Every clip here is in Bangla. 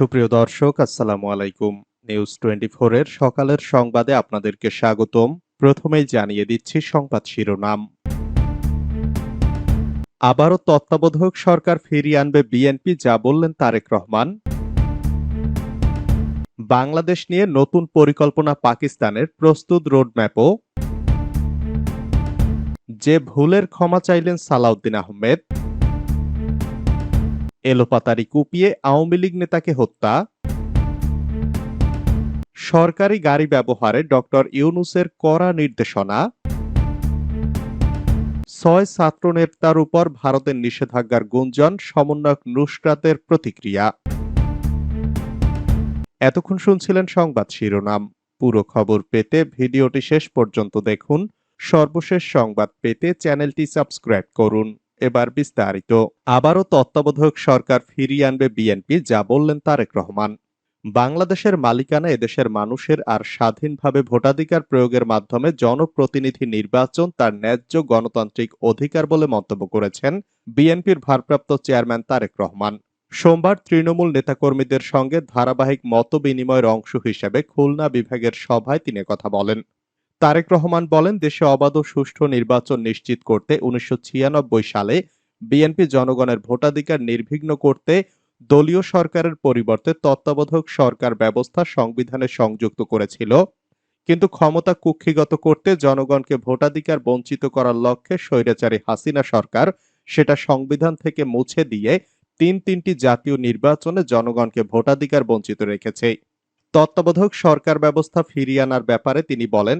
সুপ্রিয় দর্শক, আসসালামু আলাইকুম। নিউজ টোয়েন্টি এর সকালের সংবাদে আপনাদেরকে স্বাগতম। প্রথমেই জানিয়ে দিচ্ছি সংবাদ শিরোনাম। আবারও তত্ত্বাবধায়ক সরকার ফিরিয়ে আনবে বিএনপি যা বললেন তারেক রহমান। বাংলাদেশ নিয়ে নতুন পরিকল্পনা পাকিস্তানের প্রস্তুত রোডম্যাপও। যে ভুলের ক্ষমা চাইলেন সালাউদ্দিন আহমেদ। এলোপাতারি কুপিয়ে আওয়ামী লীগ নেতাকে হত্যা। সরকারি গাড়ি ব্যবহারে ডক্টর ইউনুসের কড়া নির্দেশনা। ছয় ছাত্র নেতার উপর ভারতের নিষেধাজ্ঞার গুঞ্জন, সমন্বয়ক নুসরাতের প্রতিক্রিয়া। এতক্ষণ শুনছিলেন সংবাদ শিরোনাম। পুরো খবর পেতে ভিডিওটি শেষ পর্যন্ত দেখুন। সর্বশেষ সংবাদ পেতে চ্যানেলটি সাবস্ক্রাইব করুন। এবার বিস্তারিত। আবারও তত্ত্বাবধায়ক সরকার ফিরিয়ে আনবে বিএনপি যা বললেন তারেক রহমান। বাংলাদেশের মালিকানা এদেশের মানুষের আর স্বাধীনভাবে ভোটাধিকার প্রয়োগের মাধ্যমে জনপ্রতিনিধি নির্বাচন তার ন্যায্য গণতান্ত্রিক অধিকার বলে মন্তব্য করেছেন বিএনপির ভারপ্রাপ্ত চেয়ারম্যান তারেক রহমান। সোমবার তৃণমূল নেতাকর্মীদের সঙ্গে ধারাবাহিক মত বিনিময়ের অংশ হিসেবে খুলনা বিভাগের সভায় তিনি কথা বলেন। তারেক রহমান বলেন, দেশে অবাধ ও সুষ্ঠু নির্বাচন নিশ্চিত করতে উনিশশো ছিয়ানব্বই সালে বিএনপি জনগণের ভোটাধিকার নির্বিঘ্ন করতে দলীয় সরকারের পরিবর্তে তত্ত্বাবধায়ক সরকার ব্যবস্থা সংবিধানে সংযুক্ত করেছিল। কিন্তু ক্ষমতা কুক্ষিগত করতে জনগণকে ভোটাধিকার বঞ্চিত করার লক্ষ্যে স্বৈরাচারী হাসিনা সরকার সেটা সংবিধান থেকে মুছে দিয়ে তিন তিনটি জাতীয় নির্বাচনে জনগণকে ভোটাধিকার বঞ্চিত রেখেছে। তত্ত্বাবধায়ক সরকার ব্যবস্থা ফিরিয়ে আনার ব্যাপারে তিনি বলেন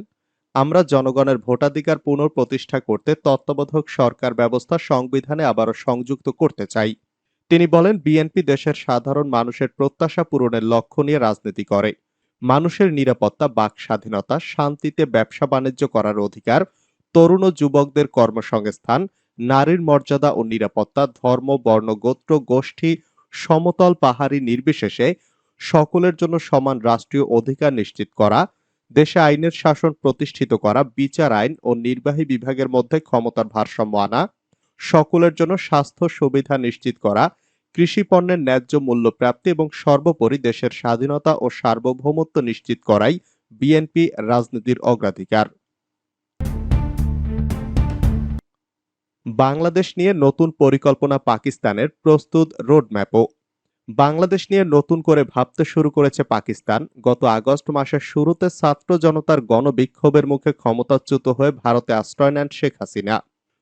আমরা জনগণের ভোটাধিকার পুনঃপ্রতিষ্ঠা করতে তত্ত্বাবধায়ক সরকার ব্যবস্থা সংবিধানে আবারও সংযুক্ত করতে চাই। তিনি বলেন, বিএনপি দেশের সাধারণ মানুষের প্রত্যাশা পূরণের লক্ষ্য নিয়ে রাজনীতি করে। মানুষের নিরাপত্তা, বাক স্বাধীনতা, শান্তিতে ব্যবসা বাণিজ্য করার অধিকার, তরুণ ও যুবকদের কর্মসংস্থান, নারীর মর্যাদা ও নিরাপত্তা, ধর্ম, বর্ণ, গোত্র, গোষ্ঠী, সমতল পাহাড়ি নির্বিশেষে সকলের জন্য সমান রাষ্ট্রীয় অধিকার নিশ্চিত করা দেশে আইনের শাসন প্রতিষ্ঠিত করা, বিচার আইন ও নির্বাহী বিভাগের মধ্যে ক্ষমতার ভারসাম্য আনা, সকলের জন্য স্বাস্থ্য সুবিধা নিশ্চিত করা, কৃষি পণ্যের ন্যায্য মূল্য প্রাপ্তি এবং সর্বোপরি দেশের স্বাধীনতা ও সার্বভৌমত্ব নিশ্চিত করাই বিএনপি রাজনীতির অগ্রাধিকার। বাংলাদেশ নিয়ে নতুন পরিকল্পনা পাকিস্তানের প্রস্তুত রোডম্যাপও। বাংলাদেশ নিয়ে নতুন করে ভাবতে শুরু করেছে পাকিস্তান। গত আগস্ট মাসের শুরুতে ছাত্র জনতার গণবিক্ষোভের মুখে ক্ষমতাচ্যুত হয়ে ভারতে আশ্রয় নেন শেখ হাসিনা।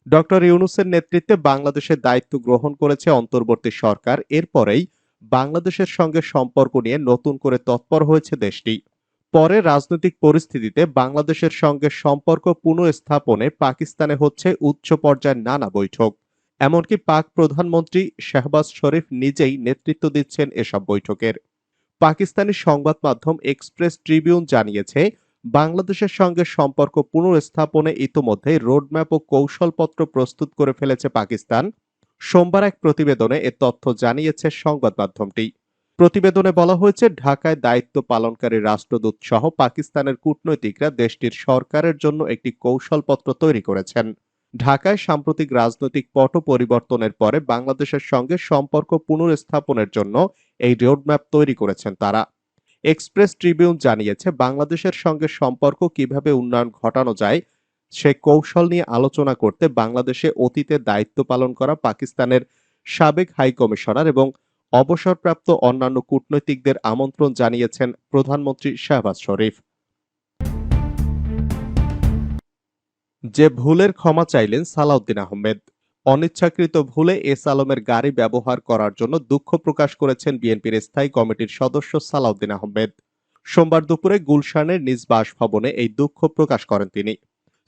ডক্টর ইউনুসের নেতৃত্বে বাংলাদেশের দায়িত্ব গ্রহণ করেছে অন্তর্বর্তী সরকার। এরপরেই বাংলাদেশের সঙ্গে সম্পর্ক নিয়ে নতুন করে তৎপর হয়েছে দেশটি। পরে রাজনৈতিক পরিস্থিতিতে বাংলাদেশের সঙ্গে সম্পর্ক পুনঃস্থাপনে পাকিস্তানে হচ্ছে উচ্চ পর্যায়ের নানা বৈঠক। এমনকি পাক প্রধানমন্ত্রী শাহবাজ শরীফ নিজেই নেতৃত্ব দিচ্ছেন এসব বৈঠকের। পাকিস্তানি সংবাদ মাধ্যম এক্সপ্রেস ট্রিবিউন জানিয়েছে, বাংলাদেশের সঙ্গে সম্পর্ক পুনঃস্থাপনে ইতোমধ্যে রোডম্যাপ ও কৌশলপত্র প্রস্তুত করে ফেলেছে পাকিস্তান। সোমবার এক প্রতিবেদনে এ তথ্য জানিয়েছে সংবাদ মাধ্যমটি। প্রতিবেদনে বলা হয়েছে, ঢাকায় দায়িত্ব পালনকারী রাষ্ট্রদূত সহ পাকিস্তানের কূটনৈতিকরা দেশটির সরকারের জন্য একটি কৌশলপত্র তৈরি করেছেন। ঢাকায় সাম্প্রতিক রাজনৈতিক পট পরিবর্তনের পরে বাংলাদেশের সঙ্গে সম্পর্ক পুনর্স্থাপনের জন্য এই রোডম্যাপ তৈরি করেছেন তারা। এক্সপ্রেস ট্রিবিউন জানিয়েছে, বাংলাদেশের সঙ্গে সম্পর্ক কীভাবে উন্নয়ন ঘটানো যায় সে কৌশল নিয়ে আলোচনা করতে বাংলাদেশে অতীতে দায়িত্ব পালন করা পাকিস্তানের সাবেক হাই কমিশনার এবং অবসরপ্রাপ্ত অন্যান্য কূটনৈতিকদের আমন্ত্রণ জানিয়েছেন প্রধানমন্ত্রী শাহবাজ শরীফ। যে ভুলের ক্ষমা চাইলেন সালাউদ্দিন আহমেদ। অনিচ্ছাকৃত ভুলে এস আলমের গাড়ি ব্যবহার করার জন্য দুঃখ প্রকাশ করেছেন বিএনপির স্থায়ী কমিটির সদস্য সালাউদ্দিন আহমেদ। সোমবার দুপুরে গুলশানের নিজ বাসভবনে এই দুঃখ প্রকাশ করেন তিনি।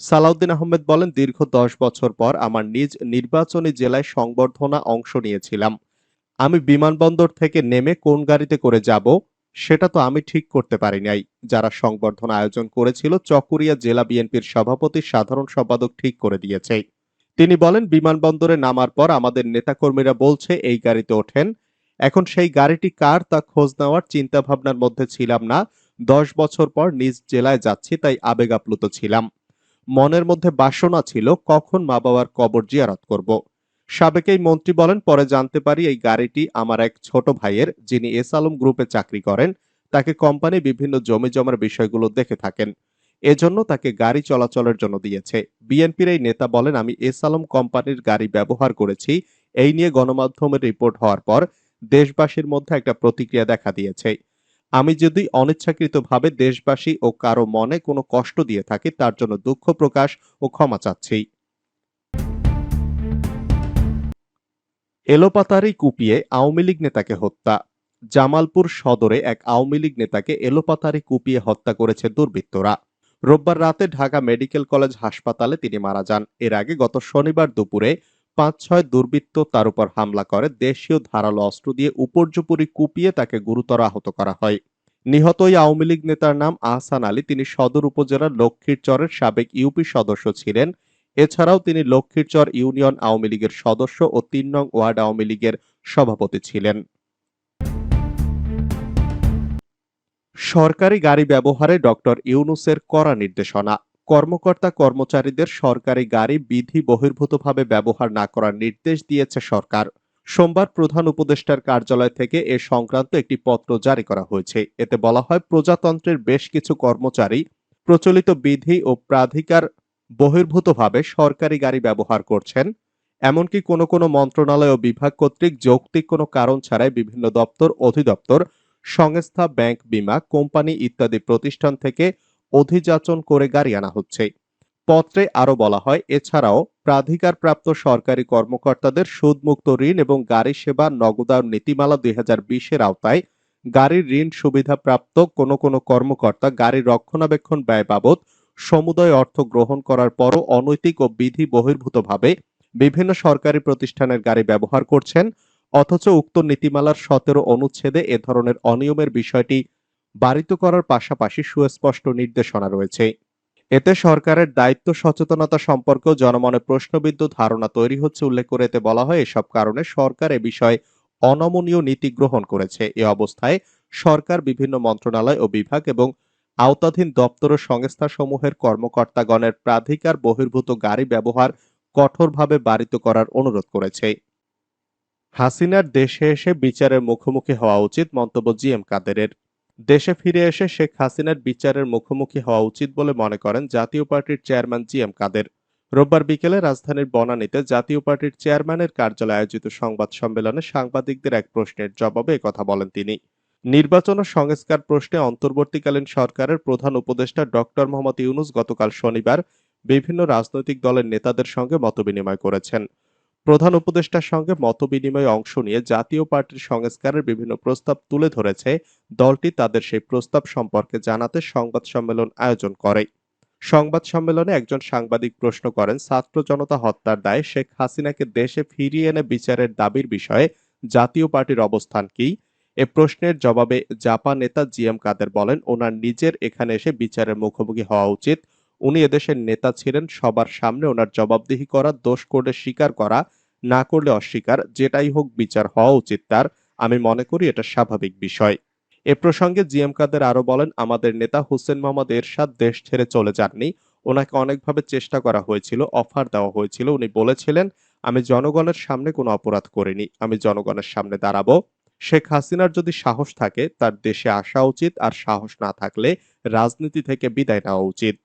সালাউদ্দিন আহমেদ বলেন, দীর্ঘ দশ বছর পর আমার নিজ নির্বাচনী জেলায় সংবর্ধনা অংশ নিয়েছিলাম। আমি বিমানবন্দর থেকে নেমে কোন গাড়িতে করে যাব সেটা তো আমি ঠিক করতে পারি নাই যারা সংবর্ধনা আয়োজন করেছিল, চকুরিয়া জেলা বিএনপির সভাপতি সাধারণ সম্পাদক ঠিক করে দিয়েছে তিনি বলেন, বিমানবন্দরে নামার পর আমাদের নেতাকর্মীরা বলছে, এই গাড়িতে ওঠেন। এখন সেই গাড়িটি কার তা খোঁজ নেওয়ার চিন্তাভাবনার মধ্যে ছিলাম না। দশ বছর পর নিজ জেলায় যাচ্ছি, তাই আবেগ আপ্লুত ছিলাম। মনের মধ্যে বাসনা ছিল, কখন মা বাবার কবর জিয়ারত করব। সাবেক এই মন্ত্রী বলেন, পরে জানতে পারি এই গাড়িটি আমার এক ছোট ভাইয়ের, যিনি এস আলম গ্রুপে চাকরি করেন। তাকে কোম্পানি বিভিন্ন জমি জমার বিষয়গুলো দেখে থাকেন। এজন্য তাকে গাড়ি চলাচলের জন্য দিয়েছে। বিএনপির এই নেতা বলেন, আমি এস আলম কোম্পানির গাড়ি ব্যবহার করেছি। এই নিয়ে গণমাধ্যমের রিপোর্ট হওয়ার পর দেশবাসীর মধ্যে একটা প্রতিক্রিয়া দেখা দিয়েছে। আমি যদি অনিচ্ছাকৃতভাবে দেশবাসী ও কারও মনে কোনো কষ্ট দিয়ে থাকি, তার জন্য দুঃখ প্রকাশ ও ক্ষমা চাচ্ছি। এলোপাতারি কুপিয়ে আওয়ামী লীগ নেতাকে হত্যা। জামালপুর সদরে এক আওয়ামী লীগ নেতাকে এলোপাতারি কুপিয়ে হত্যা করেছে দুর্বৃত্তরা। রোববার রাতে ঢাকা মেডিকেল কলেজ হাসপাতালে তিনি মারা যান। এর আগে গত শনিবার দুপুরে পাঁচ ছয় দুর্বৃত্ত তার উপর হামলা করে, দেশীয় ধারালো অস্ত্র দিয়ে উপর্যুপরি কুপিয়ে তাকে গুরুতর আহত করা হয়। নিহত ওই আওয়ামী লীগ নেতার নাম আহসান আলী। তিনি সদর উপজেলার লক্ষ্মীরচরের সাবেক ইউপি সদস্য ছিলেন। এছাড়াও তিনি লক্ষ্মীরচর ইউনিয়ন আওয়ামী লীগের সদস্য ও তিন নং ওয়ার্ড আওয়ামী লীগের সভাপতি ছিলেন। সরকারি গাড়ি ব্যবহারে ডক্টর ইউনুসের কড়া নির্দেশনা। কর্মকর্তা কর্মচারীদের সরকারি গাড়ি বিধি বহির্ভূতভাবে ব্যবহার না করার নির্দেশ দিয়েছে সরকার। সোমবার প্রধান উপদেষ্টার কার্যালয় থেকে এ সংক্রান্ত একটি পত্র জারি করা হয়েছে। এতে বলা হয়, প্রজাতন্ত্রের বেশ কিছু কর্মচারী প্রচলিত বিধি ও প্রাধিকার বহির্ভূতভাবে সরকারি গাড়ি ব্যবহার করছেন, এমনকি কোনো কোনো মন্ত্রণালয় ও বিভাগ কর্তৃক যৌক্তিক কোনো কারণ ছাড়াই বিভিন্ন দপ্তর, অধিদপ্তর, সংস্থা, ব্যাংক, বীমা, কোম্পানি ইত্যাদি প্রতিষ্ঠান থেকে অধিযাচন করে গাড়ি আনা হচ্ছে। পত্রে আরও বলা হয়, এছাড়াও প্রাধিকারপ্রাপ্ত সরকারি কর্মকর্তাদের সুদমুক্ত ঋণ এবং গাড়ি সেবা নগদায়ন নীতিমালা দুই বিশের আওতায় গাড়ির ঋণ সুবিধাপ্রাপ্ত কোনো কোনো কর্মকর্তা গাড়ির রক্ষণাবেক্ষণ ব্যয় বাবদ সমুদয় অর্থ গ্রহণ করার পরও অনৈতিক ও বিধি বহির্ভূতভাবে বিভিন্ন সরকারি প্রতিষ্ঠানের গাড়ি ব্যবহার করছেন, অথচ উক্ত নীতিমালার সতেরো অনুচ্ছেদে এ ধরনের অনিয়মের বিষয়টি বারিত করার পাশাপাশি সুস্পষ্ট নির্দেশনা রয়েছে। এতে সরকারের দায়িত্ব সচেতনতা সম্পর্কেও জনমনে প্রশ্নবিদ্ধ ধারণা তৈরি হচ্ছে উল্লেখ করে এতে বলা হয়, এসব কারণে সরকার এ বিষয়ে অনমনীয় নীতি গ্রহণ করেছে। এ অবস্থায় সরকার বিভিন্ন মন্ত্রণালয় ও বিভাগ এবং আওতাধীন দপ্তর ও সংস্থাসমূহের কর্মকর্তাগণের প্রাধিকার বহির্ভূত গাড়ি ব্যবহার কঠোরভাবে বারিত করার অনুরোধ করেছে। হাসিনার দেশে এসে বিচারের মুখোমুখি হওয়া উচিত মন্তব্য জি এম কাদেরের। দেশে ফিরে এসে শেখ হাসিনার বিচারের মুখোমুখি হওয়া উচিত বলে মনে করেন জাতীয় পার্টির চেয়ারম্যান জি এম কাদের। রোববার বিকেলে রাজধানীর বনানীতে জাতীয় পার্টির চেয়ারম্যানের কার্যালয়ে আয়োজিত সংবাদ সম্মেলনে সাংবাদিকদের এক প্রশ্নের জবাবে কথা বলেন তিনি। নির্বাচন ও সংস্কার প্রশ্নে অন্তর্বর্তীকালীন সরকারের প্রধান উপদেষ্টা ডক্টর মোহাম্মদ ইউনুস গতকাল শনিবার বিভিন্ন রাজনৈতিক দলের নেতাদের সঙ্গে মতবিনিময় করেছেন। প্রধান উপদেষ্টার সঙ্গে মতবিনিময়ে অংশ নিয়ে জাতীয় পার্টির সংস্কারের বিভিন্ন প্রস্তাব তুলে ধরেছে। দলটি তাদের সেই প্রস্তাব সম্পর্কে জানাতে সংবাদ সম্মেলন আয়োজন করে। সংবাদ সম্মেলনে একজন সাংবাদিক প্রশ্ন করেন, ছাত্র জনতা হত্যার দায়ে শেখ হাসিনাকে দেশে ফিরিয়ে এনে বিচারের দাবির বিষয়ে জাতীয় পার্টির অবস্থান কি? এ প্রশ্নের জবাবে জাপান নেতা জি এম কাদের বলেন, ওনার নিজের এখানে এসে বিচারের মুখোমুখি হওয়া উচিত। উনি এদেশের নেতা ছিলেন, সবার সামনে ওনার জবাবদিহি করা, দোষ করলে স্বীকার করা, না করলে অস্বীকার, যেটাই হোক বিচার হওয়া উচিত তার। আমি মনে করি এটা স্বাভাবিক বিষয়। এ প্রসঙ্গে জি এম কাদের আরও বলেন, আমাদের নেতা হুসেন মোহাম্মদ এরশাদ দেশ ছেড়ে চলে যাননি। ওনাকে অনেকভাবে চেষ্টা করা হয়েছিল, অফার দেওয়া হয়েছিল। উনি বলেছিলেন, আমি জনগণের সামনে কোনো অপরাধ করিনি। আমি জনগণের সামনে দাঁড়াবো। শেখ হাসিনার যদি সাহস থাকে, তার দেশে আসা উচিত, আর সাহস না থাকলে রাজনীতি থেকে বিদায় নেওয়া উচিত।